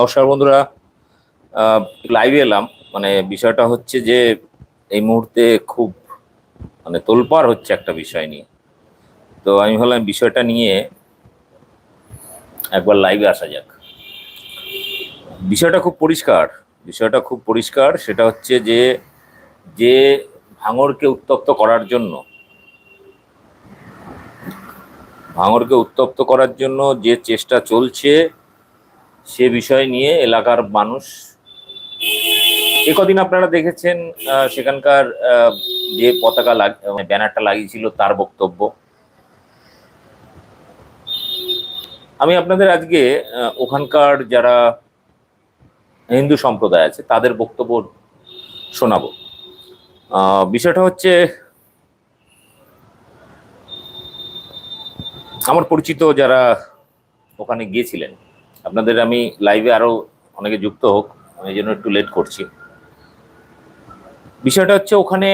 নমস্কার বন্ধুরা। লাইভে এলাম। মানে বিষয়টা হচ্ছে যে, এই মুহূর্তে খুব মানে তোলপাড় হচ্ছে একটা বিষয় নিয়ে। তো আমি ভাবলাম বিষয়টা নিয়ে একবার লাইভে আসা যাক। বিষয়টা খুব পরিষ্কার। বিষয়টা খুব পরিষ্কার। সেটা হচ্ছে যে যে ভাঙরকে উত্তপ্ত করার জন্য ভাঙরকে উত্তপ্ত করার জন্য যে চেষ্টা চলছে সে বিষয় নিয়ে এলাকার মানুষ। একদিন আপনারা দেখেছেন সেখানকার যে পতাকা মানে ব্যানারটা লাগিয়েছিল তার বক্তব্য। আমি আপনাদের আজকে ওখানকার যারা হিন্দু সম্প্রদায় আছে, তাদের বক্তব্য শোনাব। বিষয়টা হচ্ছে, আমার পরিচিত যারা ওখানে গিয়েছিলেন আপনাদের আমি লাইভে আরও অনেকে যুক্ত হোক, আমি জন্য একটু লেট করছি। বিষয়টা হচ্ছে ওখানে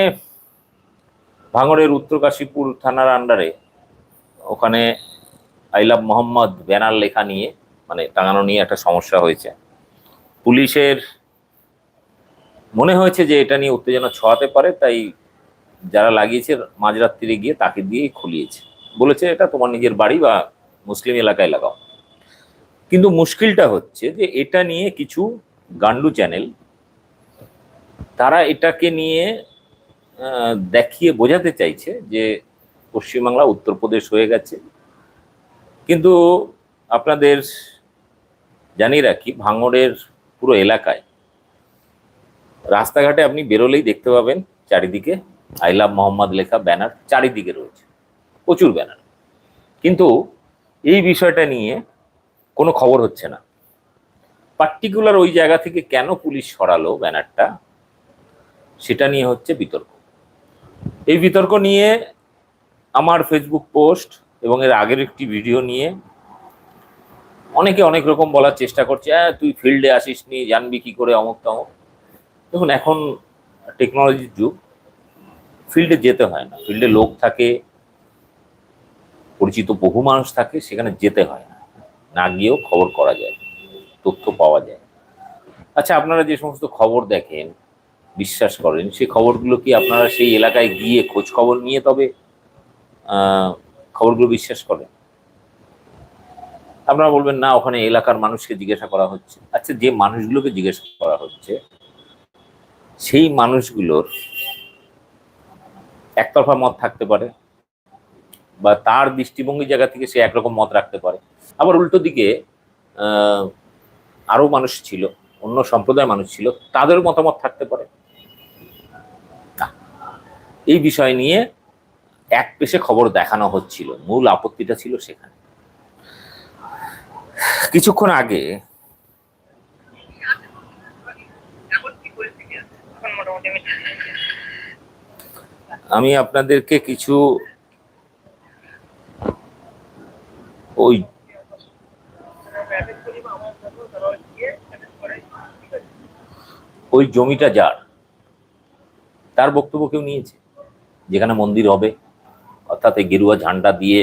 ভাঙড়ের উত্তর কাশীপুর থানার আন্ডারে ওখানে আই লাভ মোহাম্মদ ব্যানার লেখা নিয়ে মানে টাঙানো নিয়ে একটা সমস্যা হয়েছে। পুলিশের মনে হয়েছে যে এটা নিয়ে উত্তেজনা ছড়াতে পারে, তাই যারা লাগিয়েছে মাঝরাত্রিরে গিয়ে তাকে দিয়েই খুলিয়েছে। বলেছে এটা তোমার নিজের বাড়ি বা মুসলিম এলাকায় লাগাও। কিন্তু মুশকিলটা হচ্ছে যে এটা নিয়ে কিছু গান্ডু চ্যানেল, তারা এটাকে নিয়ে দেখিয়ে বোঝাতে চাইছে যে পশ্চিমবাংলা উত্তরপ্রদেশ হয়ে গেছে। কিন্তু আপনাদের জানিয়ে রাখি, ভাঙড়ের পুরো এলাকায় রাস্তাঘাটে আপনি বেরোলেই দেখতে পাবেন চারিদিকে আই লাভ মোহাম্মদ লেখা ব্যানার, চারিদিকে রয়েছে, প্রচুর ব্যানার। কিন্তু এই বিষয়টা নিয়ে কোনো খবর হচ্ছে না। পার্টিকুলার ওই জায়গা থেকে কেন পুলিশ সরালো ব্যানারটা, সেটা নিয়ে হচ্ছে বিতর্ক। এই বিতর্ক নিয়ে আমার ফেসবুক পোস্ট এবং এর আগের একটি ভিডিও নিয়ে অনেকে অনেক রকম বলার চেষ্টা করছে হ্যাঁ তুই ফিল্ডে আসিস নি, জানবি কি করে অমুক তমুক? দেখুন, এখন টেকনোলজির যুগ ফিল্ডে যেতে হয় না। ফিল্ডে লোক থাকে, পরিচিত বহু মানুষ থাকে, সেখানে যেতে হয় না। না গিয়েও খবর করা যায়, তথ্য পাওয়া যায়। আচ্ছা আপনারা যে সমস্ত খবর দেখেন, বিশ্বাস করেন সেই খবরগুলো কি আপনারা সেই এলাকায় গিয়ে খোঁজ খবর নিয়ে তবে খবরগুলো বিশ্বাস করেন? আপনারা বলবেন, না, ওখানে এলাকার মানুষকে জিজ্ঞাসা করা হচ্ছে। আচ্ছা যে মানুষগুলোকে জিজ্ঞাসা করা হচ্ছে, সেই মানুষগুলোর একতরফা মত থাকতে পারে, বা তার দৃষ্টিভঙ্গি জায়গা থেকে সে একরকম মত রাখতে পারে। আবার উল্টো দিকে আহ, আরও মানুষ ছিল অন্য সম্প্রদায়ের মানুষ ছিল তাদের মতামত থাকতে পারে। এই বিষয় নিয়ে এক পেশে খবর দেখানো হচ্ছিল মূল আপত্তিটা ছিল সেখানে। কিছুক্ষণ আগে আমি আপনাদেরকে কিছু ওই অ্যাটেন্ড করি বা আমার সাথে তারা গিয়ে অ্যাটেন্ড করে ঠিক আছে ওই জমিটা যার, তার বক্তব্য কেউ নিয়েছে? যেখানে মন্দির হবে, অর্থাৎ এই গেরুয়া ঝান্ডা দিয়ে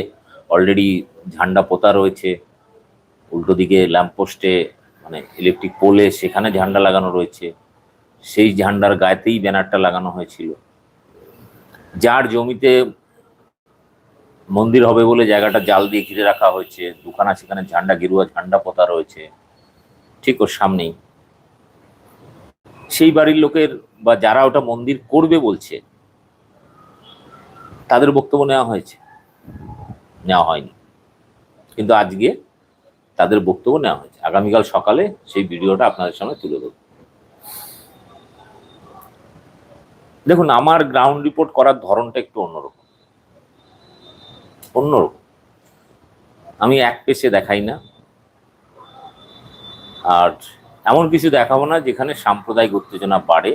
অলরেডি ঝান্ডা পোতা রয়েছে, উল্টো দিকে ল্যাম্পপোস্টে মানে ইলেকট্রিক পোলে সেখানে ঝান্ডা লাগানো রয়েছে, সেই ঝান্ডার গায়েতেই ব্যানারটা লাগানো হয়েছিল। যার জমিতে মন্দির হবে বলে জায়গাটা জাল দিয়ে ঘিরে রাখা হয়েছে, দুখানা সেখানে ঝান্ডা, গেরুয়া ঝান্ডা পোতা রয়েছে, ঠিক ওর সামনেই। সেই বাড়ির লোকের বা যারা ওটা মন্দির করবে বলছে, তাদের বক্তব্য নেওয়া হয়েছে। নেওয়া হয়নি। কিন্তু আজকে তাদের বক্তব্য নেওয়া হয়েছে। আগামীকাল সকালে সেই ভিডিওটা আপনাদের সামনে তুলে দেবো দেখুন, আমার গ্রাউন্ড রিপোর্ট করার ধরনটা একটু অন্যরকম। অন্যরকম। আমি এক পেশে দেখাই না। আর এমন কিছু দেখাবো না যেখানে সাম্প্রদায়িক উত্তেজনা বাড়ে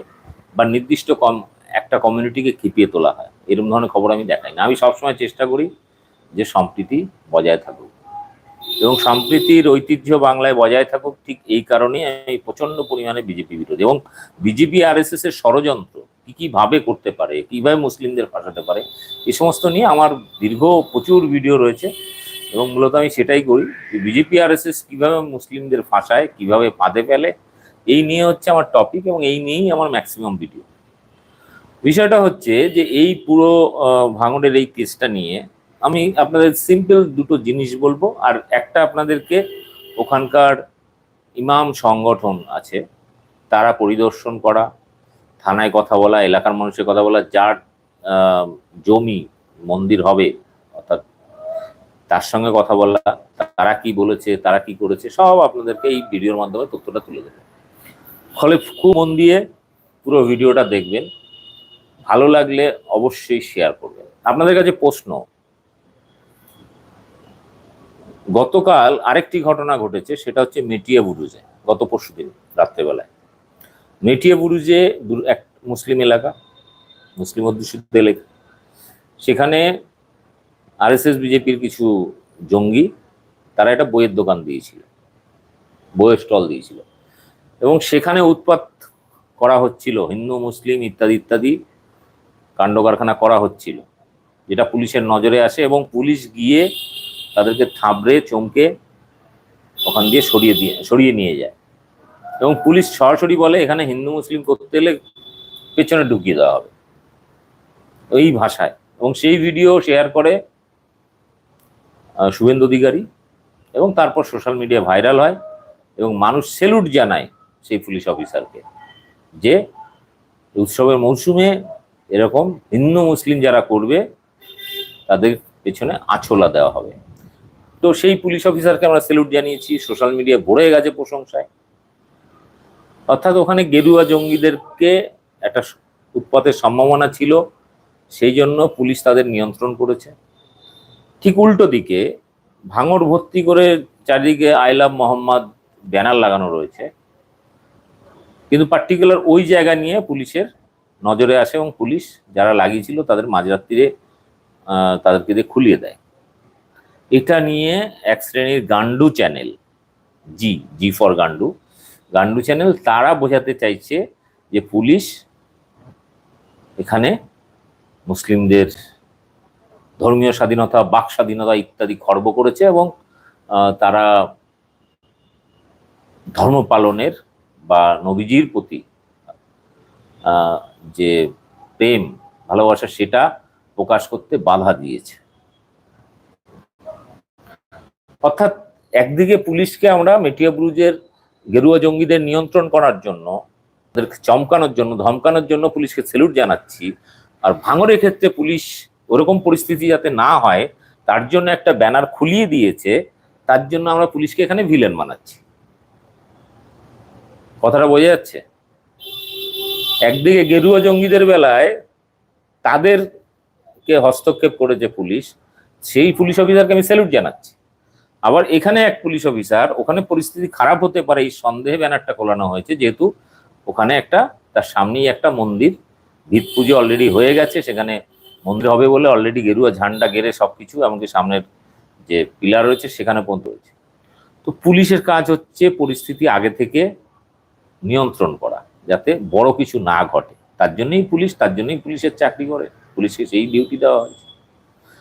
বা নির্দিষ্ট কম, একটা কমিউনিটিকে খেপিয়ে তোলা হয়। এরকম ধরনের খবর আমি দেখাই না। আমি সবসময় চেষ্টা করি যে সম্প্রীতি বজায় থাকুক। এবং সম্প্রীতির ঐতিহ্য বাংলায় বজায় থাকুক, ঠিক এই কারণেই আমি প্রচণ্ড পরিমাণে বিজেপি বিরোধী। এবং বিজেপি আর এস এর ষড়যন্ত্র কি কি ভাবে করতে পারে, কীভাবে মুসলিমদের ফাঁসাতে পারে এই সমস্ত নিয়ে আমার দীর্ঘ প্রচুর ভিডিও রয়েছে। এবং মূলত আমি সেটাই করি বিজেপি আর এস এস কীভাবে মুসলিমদের ফাঁসায়, কীভাবে ফাঁদে ফেলে, এই নিয়ে হচ্ছে আমার টপিক এবং এই নিয়েই আমার ম্যাক্সিমাম ভিডিও বিষয়টা হচ্ছে যে এই পুরো ভাঙনের এই কেসটা নিয়ে আমি আপনাদের সিম্পল দুটো জিনিস বলব। আর একটা আপনাদেরকে ওখানকার ইমাম সংগঠন আছে, তারা পরিদর্শন করা, থানায় কথা বলা, এলাকার মানুষের কথা বলা, যার জমি মন্দির হবে তার সঙ্গে কথা বলা, তারা কি বলেছে, তারা কি করেছে, সব আপনাদেরকে এই ভিডিওর মাধ্যমে তথ্যটা তুলে দেবে। ফলে খুব মন দিয়ে পুরো ভিডিওটা দেখবেন, ভালো লাগলে অবশ্যই শেয়ার করবেন। আপনাদের কাছে প্রশ্ন, গতকাল আরেকটি ঘটনা ঘটেছে, সেটা হচ্ছে মেটিয়া বুরুজে, গত পরশু দিন, রাত্রেবেলায়। মেটিয়া বুরুজে এক মুসলিম এলাকা, মুসলিম অধ্যুষিত এলাকা। সেখানে আরএসএস বিজেপির কিছু জঙ্গি, তারা একটা বইয়ের দোকান দিয়েছিল, বইয়ের স্টল দিয়েছিল। এবং সেখানে উৎপাত করা হচ্ছিল, হিন্দু, মুসলিম ইত্যাদি ইত্যাদি কাণ্ড কারখানা করা হচ্ছিল, যেটা পুলিশের নজরে আসে এবং পুলিশ গিয়ে তাদেরকে থাবড়ে, চমকে ওখান দিয়ে সরিয়ে দিয়ে, সরিয়ে নিয়ে যায়। এবং পুলিশ সরাসরি বলে, এখানে হিন্দু, মুসলিম করতে এলে পেছনে ঢুকিয়ে দেওয়া হবে। ওই ভাষায়। এবং সেই ভিডিও শেয়ার করে শুভেন্দু অধিকারী এবং তারপর সোশ্যাল মিডিয়া ভাইরাল হয় এবং মানুষ সেলুট জানায় সেই পুলিশ অফিসারকে যে উৎসবের মৌসুমে এরকম হিন্দু মুসলিম যারা করবে, তাদের পেছনে আছলা দেওয়া হবে। তো সেই পুলিশ অফিসারকে আমরা সেলুট জানিয়েছি, সোশ্যাল মিডিয়া ভরে গেছে প্রশংসায়। অর্থাৎ ওখানে গেরুয়া জঙ্গিদেরকে একটা উৎপাতের সম্ভাবনা ছিল, সেই জন্য পুলিশ তাদের নিয়ন্ত্রণ করেছে। ঠিক উল্টো দিকে ভাঙড় ভর্তি করে চারিদিকে আই লাভ মোহাম্মদ ব্যানার লাগানো রয়েছে। কিন্তু পার্টিকুলার ওই জায়গা নিয়ে পুলিশের নজরে আসে এবং পুলিশ যারা লাগিয়েছিল তাদের মাঝরাত্রিরে তাদেরকে দিয়ে খুলিয়ে দেয়। এটা নিয়ে এক শ্রেণির গান্ডু চ্যানেল জি জি ফর গান্ডু গান্ডু চ্যানেল তারা বোঝাতে চাইছে যে পুলিশ এখানে মুসলিমদের ধর্মীয় স্বাধীনতা, বাক স্বাধীনতা ইত্যাদি খর্ব করেছে এবং তারা ধর্ম পালনের বা নবীজির প্রতি যে প্রেম, ভালোবাসা, সেটা প্রকাশ করতে বাধা দিয়েছে। অর্থাৎ একদিকে পুলিশকে আমরা মেটিয়া ব্রুজের গেরুয়া জঙ্গিদের নিয়ন্ত্রণ করার জন্য চমকানোর জন্য, ধমকানোর জন্য পুলিশকে সেলুট জানাচ্ছি, আর ভাঙরের ক্ষেত্রে পুলিশ ওরকম পরিস্থিতি যাতে না হয়, তার জন্য একটা ব্যানার খুলিয়ে দিয়েছে, তার জন্য আমরা পুলিশকে এখানে ভিলেন বানাচ্ছি। কথাটা বোঝা যাচ্ছে? একদিকে গেরুয়া জঙ্গিদের বেলায় তাদেরকে হস্তক্ষেপ করেছে পুলিশ, সেই পুলিশ অফিসারকে আমি স্যালুট জানাচ্ছি। আবার এখানে এক পুলিশ অফিসার, ওখানে পরিস্থিতি খারাপ হতে পারে, এই সন্দেহে ব্যানারটা খোলানো হয়েছে, যেহেতু ওখানে একটা, তার সামনেই একটা মন্দির, ভিত পুজো অলরেডি হয়ে গেছে, সেখানে মন্দির হবে বলে অলরেডি গেরুয়া ঝান্ডা গেড়ে সবকিছু এমনকি সামনের যে পিলার রয়েছে সেখানে পর্যন্ত রয়েছে তো পুলিশের কাজ হচ্ছে পরিস্থিতি আগে থেকে নিয়ন্ত্রণ করা, যাতে বড় কিছু না ঘটে। তার জন্যই পুলিশ, তার জন্যই পুলিশের চাকরি করে। পুলিশকে সেই ডিউটি দেওয়া হয়েছে।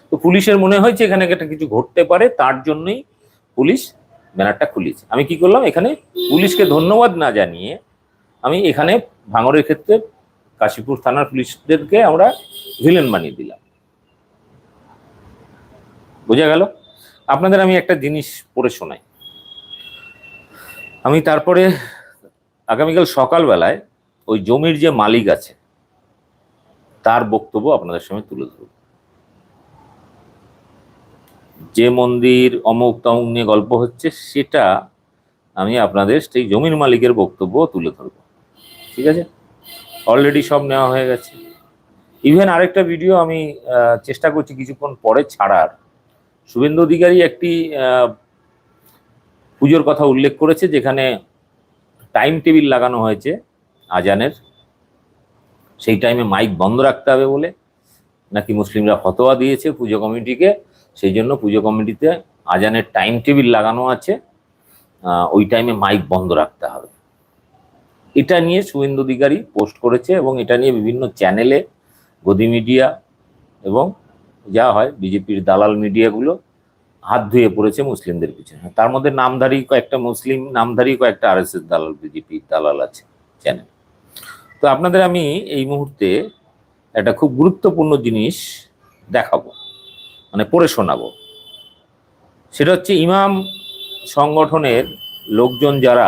তো পুলিশের মনে হয়েছে এখানে একটা কিছু ঘটতে পারে, তার জন্যই পুলিশ ব্যানারটা খুলিয়েছে। আমি কি করলাম, এখানে পুলিশকে ধন্যবাদ না জানিয়ে আমি এখানে ভাঙরের ক্ষেত্রে কাশীপুর থানার পুলিশদেরকে আমরা ভিলেন বানিয়ে দিলাম। বোঝা গেল? আপনাদের আমি একটা জিনিস পড়ে শোনাই। আমি তারপরে আগামীকাল সকালবেলায় ওই জমির যে মালিক আছে, তার বক্তব্য আপনাদের সামনে তুলে ধরব। যে মন্দির অমুক তমুক নিয়ে গল্প হচ্ছে, সেটা আমি আপনাদের সেই জমির মালিকের বক্তব্য তুলে ধরবো। ঠিক আছে? অলরেডি সব নেওয়া হয়ে গেছে। ইভেন আরেকটা ভিডিও আমি চেষ্টা করছি কিছুক্ষণ পরে ছাড়ার। শুভেন্দু অধিকারী একটি পুজোর কথা উল্লেখ করেছে, যেখানে টাইম টেবিল লাগানো হয়েছে আজানের। সেই টাইমে মাইক বন্ধ রাখতে হবে বলে। নাকি মুসলিমরা ফতোয়া দিয়েছে পুজো কমিটিকে, সেই জন্য পুজো কমিটিতে আজানের টাইম টেবিল লাগানো আছে। ওই টাইমে মাইক বন্ধ রাখতে হবে। এটা নিয়ে শুভেন্দু অধিকারী পোস্ট করেছে এবং এটা নিয়ে বিভিন্ন চ্যানেলে গদি মিডিয়া এবং যা হয় বিজেপির দালাল মিডিয়াগুলো হাত ধুয়ে পড়েছে মুসলিমদের পিছনে। তার মধ্যে নামধারী কয়েকটা মুসলিম, নামধারী কয়েকটা আর এস এস দালাল, বিজেপি দালাল আছে চ্যানেল তো আপনাদের আমি এই মুহূর্তে একটা খুব গুরুত্বপূর্ণ জিনিস দেখাবো মানে পড়ে শোনাবো। সেটা হচ্ছে ইমাম সংগঠনের লোকজন যারা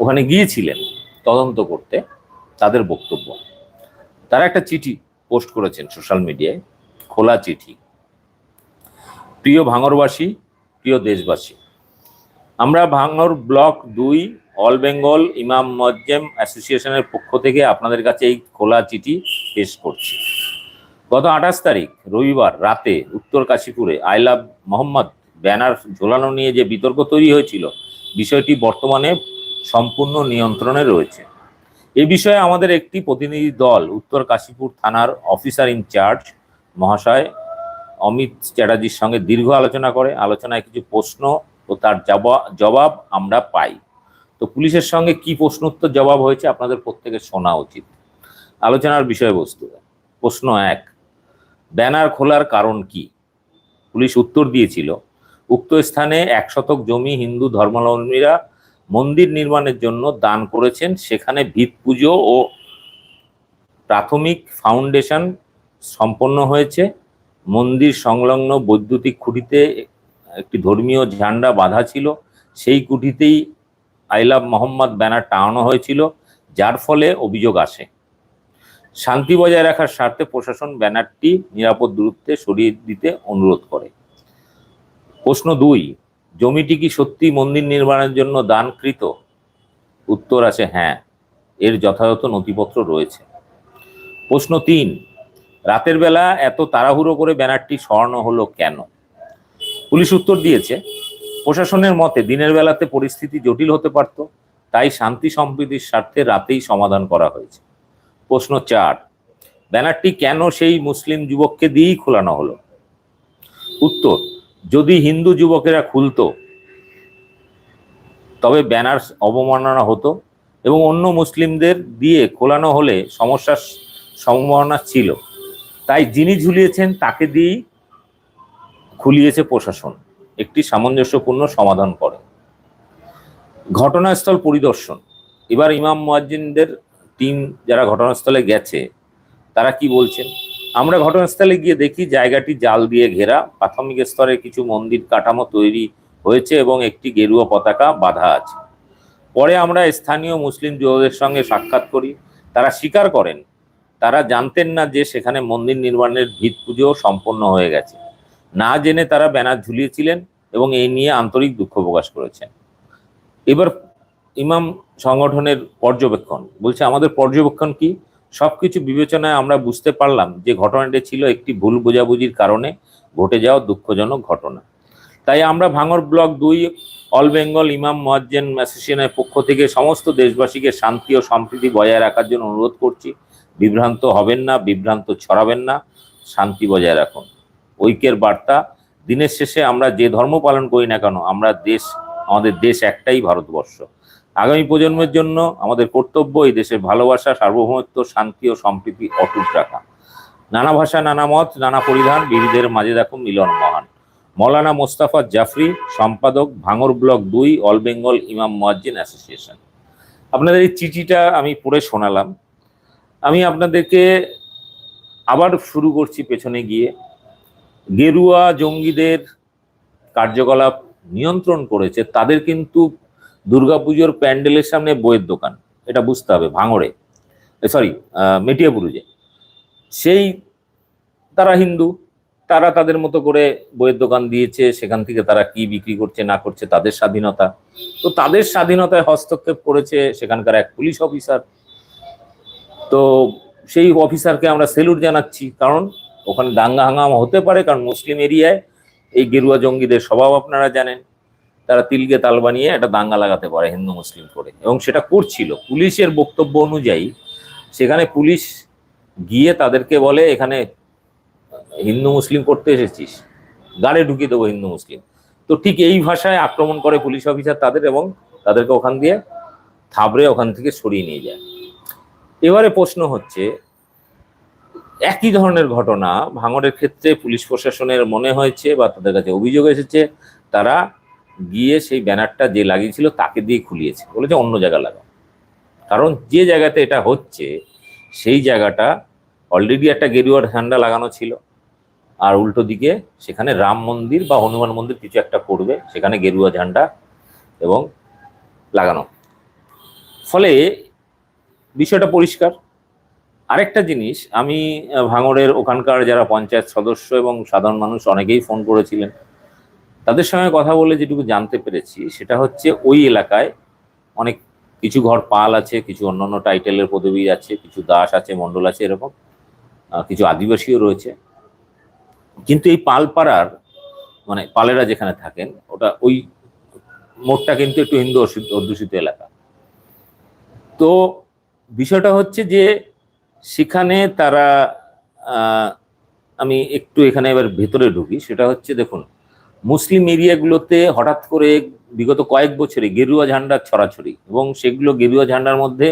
ওখানে গিয়েছিলেন তদন্ত করতে তাদের বক্তব্য। তারা একটা চিঠি পোস্ট করেছেন সোশ্যাল মিডিয়ায়, খোলা চিঠি। প্রিয় ভাঙরবাসী, প্রিয় দেশবাসী, আমরা ভাঙর ব্লক দুই, অল বেঙ্গল ইমাম মজ্জেম অ্যাসোসিয়েশনের পক্ষ থেকে আপনাদের কাছে এই খোলা চিঠি পেশ করছি। গত আঠাশ তারিখ, রবিবার রাতে উত্তর কাশীপুরে আই লাভ মোহাম্মদ ব্যানার ঝোলানো নিয়ে যে বিতর্ক তৈরি হয়েছিল, বিষয়টি বর্তমানে সম্পূর্ণ নিয়ন্ত্রণে রয়েছে। এ বিষয়ে আমাদের একটি প্রতিনিধি দল, উত্তর কাশীপুর থানার অফিসার ইনচার্জ মহাশয় অমিত চ্যাটার্জির সঙ্গে দীর্ঘ আলোচনা করে। আলোচনায় কিছু প্রশ্ন ও তার জবা- জবাব আমরা পাই। তো পুলিশের সঙ্গে কি প্রশ্ন উত্তর জবাব হয়েছে আপনাদের প্রত্যেকের শোনা উচিত। আলোচনার বিষয়বস্তু, প্রশ্ন এক, ব্যানার খোলার কারণ কি? পুলিশ উত্তর দিয়েছিল, উক্ত স্থানে এক শতক জমি হিন্দু ধর্মাবলম্বীরা মন্দির নির্মাণের জন্য দান করেছেন। সেখানে ভিত পুজো ও প্রাথমিক ফাউন্ডেশন সম্পন্ন হয়েছে। মন্দির সংলগ্ন বৈদ্যুতিক খুঁটিতে একটি ধর্মীয় ঝান্ডা বাঁধা ছিল। সেই কুঠিতেই আই লাভ মোহাম্মদ ব্যানার টাঙানো হয়েছিল, যার ফলে অভিযোগ আসে। শান্তি বজায় রাখার স্বার্থে প্রশাসন ব্যানারটি নিরাপদ দূরত্বে সরিয়ে দিতে অনুরোধ করে। প্রশ্ন দুই জমিটি কি সত্যি মন্দির নির্মাণের জন্য দানকৃত? উত্তর আছে হ্যাঁ এর যথাযথ নথিপত্র রয়েছে। প্রশ্ন তিন, রাতের বেলা এত তাড়াহুড়ো করে ব্যানারটি সরানো হলো কেন? পুলিশ উত্তর দিয়েছে, প্রশাসনের মতে দিনের বেলাতে পরিস্থিতি জটিল হতে পারত, তাই শান্তি সম্প্রীতির স্বার্থে রাতেই সমাধান করা হয়েছে। প্রশ্ন চার, ব্যানারটি কেন সেই মুসলিম যুবককে দিয়েই খোলানো হলো? উত্তর যদি হিন্দু যুবকেরা খুলতো, তবে ব্যানার অবমাননা হতো এবং অন্য মুসলিমদের দিয়ে খোলানো হলে সমস্যার সম্ভাবনা ছিল। তাই যিনি ঝুলিয়েছেন, তাকে দিয়েই খুলিয়েছে প্রশাসন। একটি সামঞ্জস্যপূর্ণ সমাধান করে। ঘটনাস্থল পরিদর্শন। এবার ইমাম মুয়াজ্জিনদের টিম যারা ঘটনাস্থলে গেছে, তারা কি বলছেন? আমরা ঘটনাস্থলে গিয়ে দেখি জায়গাটি জাল দিয়ে ঘেরা। প্রাথমিক স্তরে কিছু মন্দির কাঠামো তৈরি হয়েছে এবং একটি গেরুয়া পতাকা বাঁধা আছে। পরে আমরা স্থানীয় মুসলিম যুবকদের সঙ্গে সাক্ষাৎ করি। তারা স্বীকার করেন, তারা জানতেন না যে সেখানে মন্দির নির্মাণের ভিত পুজো সম্পন্ন হয়ে গেছে। না জেনে তারা ব্যানার ঝুলিয়েছিলেন এবং এই নিয়ে আন্তরিক দুঃখ প্রকাশ করেছেন। এবার ইমাম সংগঠনের পর্যবেক্ষণ। বলছে, আমাদের পর্যবেক্ষণ কি? সবকিছু বিবেচনায় আমরা বুঝতে পারলাম যে ঘটনাটি ছিল একটি ভুল বোঝাবুঝির কারণে ঘটে যাওয়া দুঃখজনক ঘটনা। তাই আমরা ভাঙর ব্লক দুই, অল বেঙ্গল ইমাম মোয়াজ্জেন অ্যাসোসিয়েশনের পক্ষ থেকে সমস্ত দেশবাসীকে শান্তি ও সম্প্রীতি বজায় রাখার জন্য অনুরোধ করছি, বিভ্রান্ত হবেন না, বিভ্রান্ত ছড়াবেন না, শান্তি বজায় রাখুন। ঐক্যের বার্তা, দিনের শেষে আমরা যে ধর্ম পালন করি না কেন, আমরা দেশ, আমাদের দেশ একটাই ভারতবর্ষ। আগামী প্রজন্মের জন্য আমাদের কর্তব্য এই দেশের ভালোবাসা, সার্বভৌমত্ব, শান্তি ও সম্প্রীতি অটুট রাখা। নানা ভাষা, নানা মত, নানা পরিধান বিবিধের মাঝে দেখুন মিলন মহান। মৌলানা মোস্তাফা জাফরি, সম্পাদক, ভাঙর ব্লক দুই, অল বেঙ্গল ইমাম মুয়াজ্জিন অ্যাসোসিয়েশন। আপনাদের এই চিঠিটা আমি পড়ে শোনালাম। আমি আপনাদেরকে আবার শুরু করছি পেছনে গিয়ে। গেরুয়া জঙ্গিদের কার্যকলাপ নিয়ন্ত্রণ করেছে, তাদের কিন্তু দুর্গাপুজোর প্যান্ডেলের সামনে বইয়ের দোকান। এটা বুঝতে হবে, ভাঙড়ে। সরি মেটিয়াপুরুজে। সেই, তারা হিন্দু, তারা তাদের মতো করে বইয়ের দোকান দিয়েছে, সেখান থেকে তারা কি বিক্রি করছে, না করছে, তাদের স্বাধীনতা। তো তাদের স্বাধীনতায় হস্তক্ষেপ করেছে সেখানকার এক পুলিশ অফিসার। তো সেই অফিসারকে আমরা সেলুট জানাচ্ছি, কারণ ওখানে দাঙ্গা হাঙ্গামা হতে পারে, কারণ মুসলিম এরিয়ায় এই গেরুয়া জঙ্গিদের স্বভাব আপনারা জানেন। তারা তিলকে তাল বানিয়ে একটা দাঙ্গা লাগাতে পারে হিন্দু মুসলিম করে। এবং সেটা করছিল। পুলিশের বক্তব্য অনুযায়ী সেখানে পুলিশ গিয়ে তাদেরকে বলে, এখানে হিন্দু মুসলিম করতে এসেছিস। গাড়ে ঢুকিয়ে দেবো হিন্দু মুসলিম। তো ঠিক এই ভাষায় আক্রমণ করে পুলিশ অফিসার তাদের এবং তাদেরকে ওখান দিয়ে থাবড়ে ওখান থেকে সরিয়ে নিয়ে যায়। এবারে প্রশ্ন হচ্ছে, একই ধরনের ঘটনা ভাঙড়ের ক্ষেত্রে পুলিশ প্রশাসনের মনে হয়েছে বা তাদের কাছে অভিযোগ এসেছে, তারা গিয়ে সেই ব্যানারটা যে লাগিয়েছিল তাকে দিয়ে খুলিয়েছে। বলেছে অন্য জায়গা লাগাও। কারণ যে জায়গাতে এটা হচ্ছে, সেই জায়গাটা অলরেডি একটা গেরুয়ার ঝান্ডা লাগানো ছিল। আর উল্টো দিকে সেখানে রাম মন্দির বা হনুমান মন্দির কিছু একটা করবে, সেখানে গেরুয়া ঝান্ডা এবং লাগানো। ফলে বিষয়টা পরিষ্কার। আরেকটা জিনিস, আমি ভাঙড়ের ওখানকার যারা পঞ্চায়েত সদস্য এবং সাধারণ মানুষ অনেকেই ফোন করেছিলেন। তাদের সঙ্গে কথা বলে যেটুকু জানতে পেরেছি, সেটা হচ্ছে ওই এলাকায় অনেক কিছু ঘর পাল আছে, কিছু অন্যান্য টাইটেলের পদবী আছে, কিছু দাস আছে, মণ্ডল আছে এরকম কিছু আদিবাসীও রয়েছে। কিন্তু এই পালপাড়ার মানে পালেরা যেখানে থাকেন, ওটা ওই মোড়টা কিন্তু একটু হিন্দু অধ্যুষিত এলাকা। তো বিষয়টা হচ্ছে যে সেখানে তারা আমি একটু এখানে এবার ভেতরে ঢুকি, সেটা হচ্ছে দেখুন মুসলিম এরিয়াগুলোতে হঠাৎ করে বিগত কয়েক বছরে গেরুয়া ঝান্ডার ছড়াছড়ি এবং সেগুলো গেরুয়া ঝান্ডার মধ্যে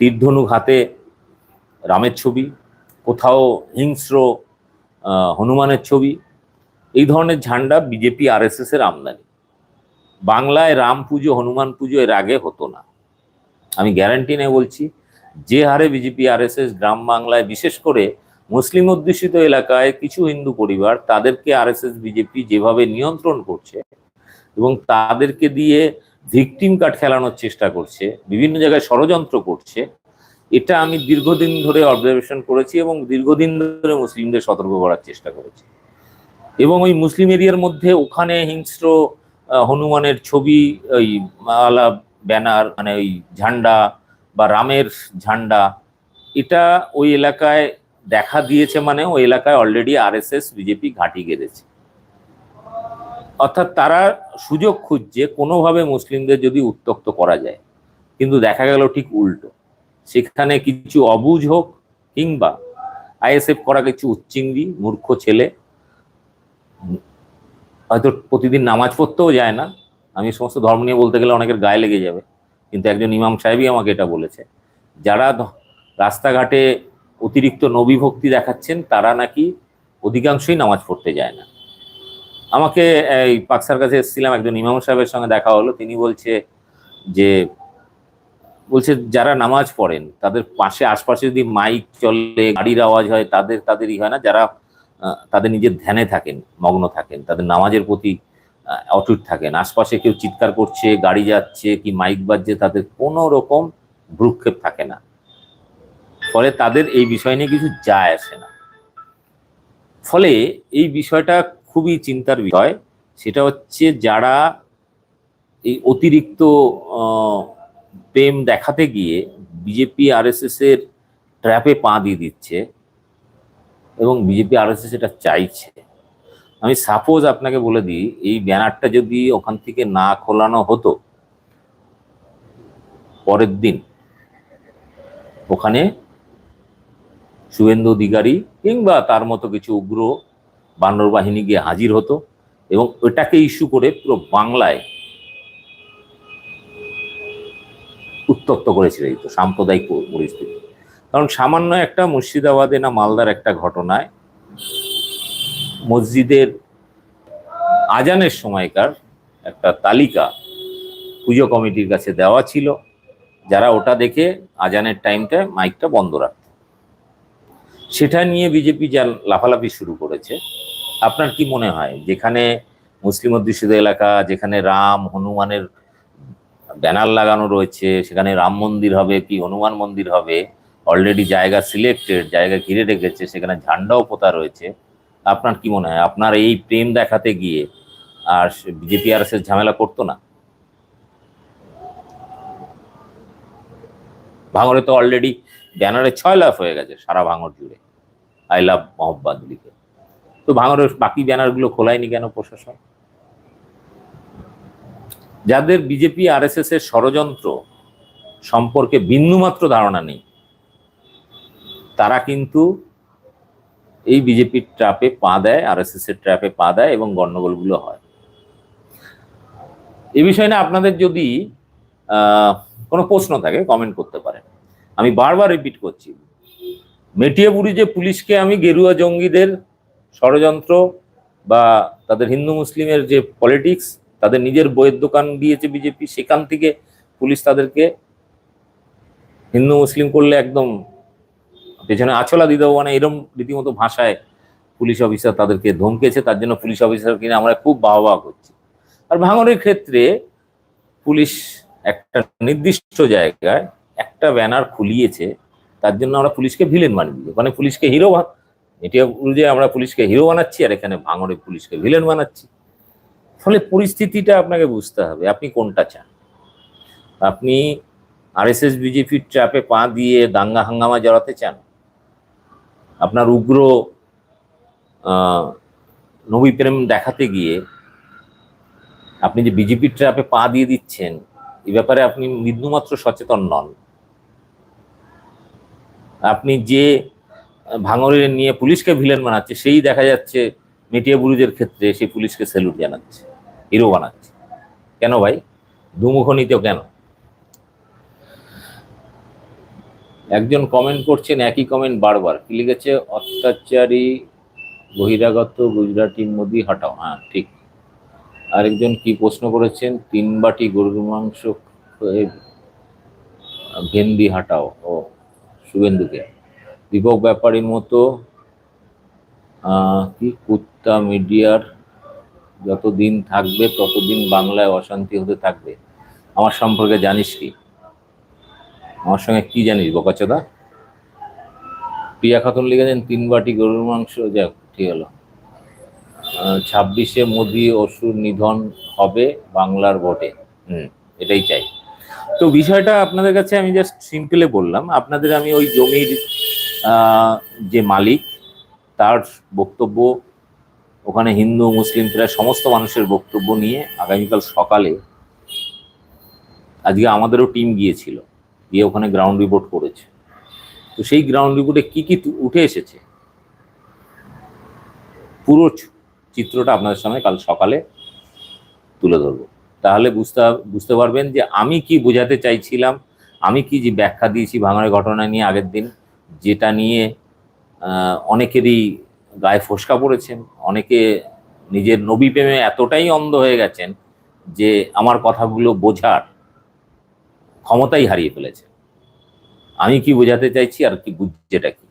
তীরধনুক হাতে রামের ছবি, কোথাও হিংস্র হনুমানের ছবি, এই ধরনের ঝান্ডা বিজেপি আরএসএস এর আমদানি। বাংলায় রাম পুজো, হনুমান পুজো এর আগে হতো না। আমি গ্যারান্টি নিয়ে বলছি, যে হারে বিজেপি আরএসএস গ্রাম বাংলায় বিশেষ করে মুসলিম অধ্যুষিত এলাকায় কিছু হিন্দু পরিবার তাদেরকে আরএসএস, বিজেপি যেভাবে নিয়ন্ত্রণ করছে এবং তাদেরকে দিয়ে ভিকটিম কার্ড খেলানোর চেষ্টা করছে, বিভিন্ন জায়গায় ষড়যন্ত্র করছে, এটা আমি দীর্ঘদিন ধরে অবজারভেশন করেছি এবং দীর্ঘদিন ধরে মুসলিমদের সতর্ক করার চেষ্টা করেছি। এবং ওই মুসলিম এরিয়ার মধ্যে ওখানে হিংস্র হনুমানের ছবি, ওই মালা, ব্যানার মানে ওই ঝান্ডা বা রামের ঝান্ডা, এটা ওই এলাকায় দেখা দিয়েছে মানে ওই এলাকায় অলরেডি আরএসএস বিজেপি ঘাঁটি গেড়েছে। অর্থাৎ তারা সুযোগ খুঁজছে কোনোভাবে মুসলিমদের যদি উত্তক্ত করা যায়। কিন্তু দেখা গেল ঠিক উল্টো। সেখানে কিছু অবুঝ হোক কিংবা আইএসএফ করা কিছু উচ্চিঙ্গি, মূর্খ ছেলে, হয়তো প্রতিদিন নামাজ পড়তেও যায় না। আমি সমস্ত ধর্ম নিয়ে বলতে গেলে অনেকের গায়ে লেগে যাবে। কিন্তু একজন ইমাম সাহেবই আমাকে এটা বলেছে। যারা রাস্তাঘাটে অতিরিক্ত নবী ভক্তি দেখাচ্ছেন, তারা নাকি অধিকাংশই নামাজ পড়তে যায় না। আমাকে, এই পাকসার কাছে এসেছিলাম, একজন ইমাম সাহেবের সঙ্গে দেখা হলো, তিনি বলছে যে, বলছে যারা নামাজ পড়েন, তাদের পাশে, আশপাশে যদি মাইক চলে, গাড়ির আওয়াজ হয়, তাদের তাদেরই হয় না, যারা তাদের নিজের ধ্যানে থাকেন, মগ্ন থাকেন, তাদের নামাজের প্রতি অটুট থাকেন। আশপাশে কেউ চিৎকার করছে, গাড়ি যাচ্ছে, কি মাইক বাজছে, তাদের কোনো রকম ভ্রুক্ষেপ থাকে না। ফলে তাদের এই বিষয় নিয়ে কিছু যায় আসে না। ফলে এই বিষয়টা খুবই চিন্তার বিষয়। সেটা হচ্ছে যারা এই অতিরিক্ত প্রেম দেখাতে গিয়ে বিজেপি আরএসএস এর ট্র্যাপে পা দিয়ে দিচ্ছে এবং বিজেপি আরএসএস এটা চাইছে। আমি সাপোজ আপনাকে বলে দিই, এই ব্যানারটা যদি ওখান থেকে না খোলানো হতো, পরের দিন ওখানে শুভেন্দু অধিকারী কিংবা তার মতো কিছু উগ্র বানর বাহিনী গিয়ে হাজির হতো এবং এটাকে ইস্যু করে পুরো বাংলায় উত্তপ্ত করেছিল এই তো সাম্প্রদায়িক পরিস্থিতি। কারণ সামান্য একটা মুর্শিদাবাদে না মালদার একটা ঘটনায় মসজিদের আজানের সময়কার একটা তালিকা পুজো কমিটির কাছে দেওয়া ছিল, যারা ওটা দেখে আজানের টাইমটায় মাইকটা বন্ধ রাখত। সেটা নিয়ে বিজেপি যা লাফালাফি শুরু করেছে, আপনার কি মনে হয়? যেখানে মুসলিম অধ্যুষিত এলাকা, যেখানে রাম হনুমানের ব্যানার লাগানো রয়েছে, সেখানে রাম মন্দির হবে কি হনুমান মন্দির হবে অলরেডি জায়গা সিলেক্টেড জায়গা ঘিরে রেখেছে, সেখানে ঝান্ডাও পোতা রয়েছে, আপনার কি মনে হয়? আপনার এই প্রেম দেখাতে গিয়ে আর বিজেপি আর এস ঝামেলা করতো না? ভাঙড়ে তো অলরেডি ব্যানারে ছয় লাভ হয়ে গেছে সারা ভাঙর জুড়ে। আই লাভ মোহাম্মদ লিখে তো ভাঙরের বাকি ব্যানারগুলো খোলায়নি কেন প্রশাসন? যাদের বিজেপি আরএসএস এর ষড়যন্ত্র সম্পর্কে বিন্দুমাত্র ধারণা নেই, তারা কিন্তু এই বিজেপির ট্র্যাপে পা দেয় আরএসএস এর ট্র্যাপে পা দেয় এবং গন্ডগোলগুলো হয়। এ বিষয়ে না আপনাদের যদি কোনো প্রশ্ন থাকে কমেন্ট করতে পারেন। আমি বারবার রিপিট করছি। মেটিয়াবুড়ি যে পুলিশকে আমি গেরুয়া জঙ্গিদের ষড়যন্ত্র বা তাদের হিন্দু মুসলিমের যে পলিটিক্স তাদের নিজের বইয়ের দোকান দিয়েছে বিজেপি সেখান থেকে পুলিশ তাদেরকে হিন্দু মুসলিম করলে একদম পেছনে আছলা দিয়ে দেবো মানে এরম রীতিমতো ভাষায় পুলিশ অফিসার তাদেরকে ধমকেছে, তার জন্য পুলিশ অফিসার কিনে আমরা খুব বাহবা করছি। আর ভাঙনের ক্ষেত্রে পুলিশ একটা নির্দিষ্ট জায়গায় একটা ব্যানার খুলিয়েছে, তার জন্য আমরা পুলিশকে ভিলেন বানিয়ে দিই ওখানে পুলিশকে হিরো এটা অনুযায়ী আমরা পুলিশকে হিরো বানাচ্ছি আর এখানে ভাঙড়ে পুলিশকে ভিলেন বানাচ্ছি। ফলে পরিস্থিতিটা আপনাকে বুঝতে হবে, আপনি কোনটা চান? আপনি আরএসএস বিজেপির চাপে পা দিয়ে দাঙ্গা হাঙ্গামা জড়াতে চান? আপনার উগ্র নবী প্রেম দেখাতে গিয়ে আপনি যে বিজেপির ট্র্যাপে পা দিয়ে দিচ্ছেন, এ ব্যাপারে আপনি বিন্দুমাত্র সচেতন নন। আপনি যে ভাঙরের নিয়ে পুলিশকে ভিলেন বানাচ্ছে, সেই দেখা যাচ্ছে মেটিয়া বুরুজের ক্ষেত্রে সেই পুলিশকে স্যালুট জানাচ্ছে হিরো বানাচ্ছে। কেন ভাই? দুমুখনীত কেন? একজন কমেন্ট করছেন, একই কমেন্ট বারবার। কি লিখেছে? অত্যাচারী, বহিরাগত, গুজরাটি মোদি, হাটাও। হ্যাঁ ঠিক। আরেকজন কি প্রশ্ন করেছেন? তিন বাটি গরুর মাংস ভেন্দি হাটাও। ও শুভেন্দুকে। দীপক ব্যাপারীর মতো কি কুত্তা মিডিয়ার যতদিন থাকবে, ততদিন বাংলায় অশান্তি হতে থাকবে। আমার সম্পর্কে জানিস কি? আমার সঙ্গে কি জানিস, বোকাচোদা? প্রিয়া খাতুন লিখেছেন, তিন বাটি গরুর মাংস। যাক, ঠিক হলো। ছাব্বিশে মোদি অসুর নিধন হবে বাংলার ভোটে। হুম, এটাই চাই। তো বিষয়টা আপনাদের কাছে আমি জাস্ট সিম্পলে বললাম। আপনাদের আমি ওই জমির যে মালিক, তার বক্তব্য, ওখানে হিন্দু, মুসলিম, প্রায় সমস্ত মানুষের বক্তব্য নিয়ে আগামীকাল সকালে আজকে আমাদেরও টিম গিয়েছিল, গিয়ে ওখানে গ্রাউন্ড রিপোর্ট করেছে। তো সেই গ্রাউন্ড রিপোর্টে কি কি উঠে এসেছে? পুরো চিত্রটা আপনাদের সামনে কাল সকালে তুলে ধরবো। তাহলে বুঝতে বুঝতে পারবেন যে আমি কি বোঝাতে চাইছিলাম, আমি কি যে ব্যাখ্যা দিয়েছি ভাঙনের ঘটনা নিয়ে আগের দিন, যেটা নিয়ে অনেকেরই গায়ে ফোসকা পড়েছেন, অনেকে নিজের নবী প্রেমে এতটাই অন্ধ হয়ে গেছেন যে আমার কথাগুলো বোঝার ক্ষমতাই হারিয়ে ফেলেছে। আমি কি বোঝাতে চাইছি আর কি বুঝছেটা কি?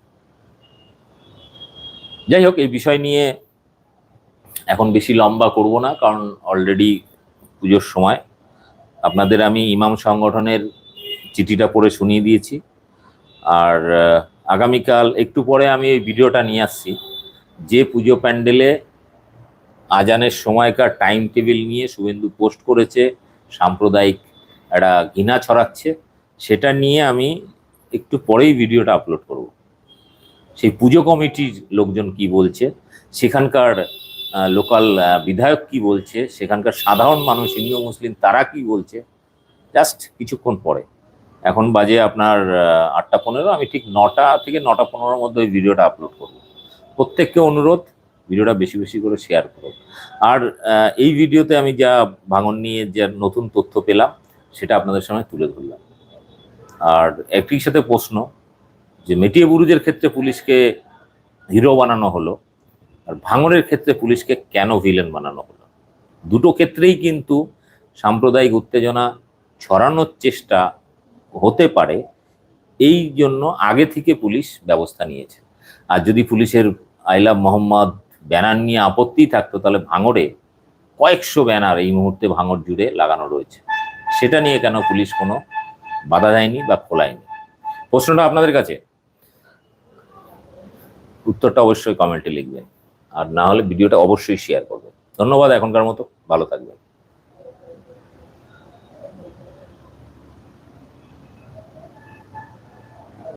যাই হোক, এই বিষয় নিয়ে এখন বেশি লম্বা করব না, কারণ অলরেডি পুজোর সময়। আপনাদের আমি ইমাম সংগঠনের চিঠিটা পড়ে শুনিয়ে দিয়েছি। আর আগামীকাল একটু পরে আমি এই ভিডিওটা নিয়ে আসছি। যে পুজো প্যান্ডেলে আজানের সময়কার টাইম টেবিল নিয়ে শুভেন্দু পোস্ট করেছে, সাম্প্রদায়িক একটা ঘৃণা ছড়াচ্ছে, সেটা নিয়ে আমি একটু পরেই ভিডিওটা আপলোড করব। সেই পুজো কমিটির লোকজন কি বলছে, সেখানকার লোকাল বিধায়ক কি বলছে, সেখানকার সাধারণ মানুষ, হিন্দু, মুসলিম, তারা কি বলছে জাস্ট কিছুক্ষণ পরে। এখন বাজে আপনার আটটা পনেরো, আমি ঠিক নটা থেকে নটা পনেরোর মধ্যে ওই ভিডিওটা আপলোড করব। প্রত্যেককে অনুরোধ, ভিডিওটা বেশি বেশি করে শেয়ার করো। আর এই ভিডিওতে আমি যা ভাঙন নিয়ে যা নতুন তথ্য পেলাম, সেটা আপনাদের সামনে তুলে ধরলাম। আর একটির সাথে প্রশ্ন, যে মেটিয়ে বুরুজের ক্ষেত্রে পুলিশকে হিরো বানানো হলো আর ভাঙনের ক্ষেত্রে পুলিশকে কেন ভিলেন বানানো হলো? দুটো ক্ষেত্রেই কিন্তু সাম্প্রদায়িক উত্তেজনা ছড়ানোর চেষ্টা হতে পারে, এই জন্য আগে থেকে পুলিশ ব্যবস্থা নিয়েছে। আর যদি পুলিশের আইলাভ মোহাম্মদ ব্যানার নিয়ে আপত্তি থাকতো, তাহলে ভাঙড়ে কয়েকশো ব্যানার এই মুহূর্তে ভাঙড় জুড়ে লাগানো রয়েছে। সেটা নিয়ে কেন পুলিশ কোনো বাধা দেয়নি বা খোলায়নি? প্রশ্নটা আপনাদের কাছে? উত্তরটা অবশ্যই কমেন্টে লিখবেন। আর না হলে ভিডিওটা অবশ্যই শেয়ার করবেন। ধন্যবাদ এখনকার মতো। ভালো থাকবেন।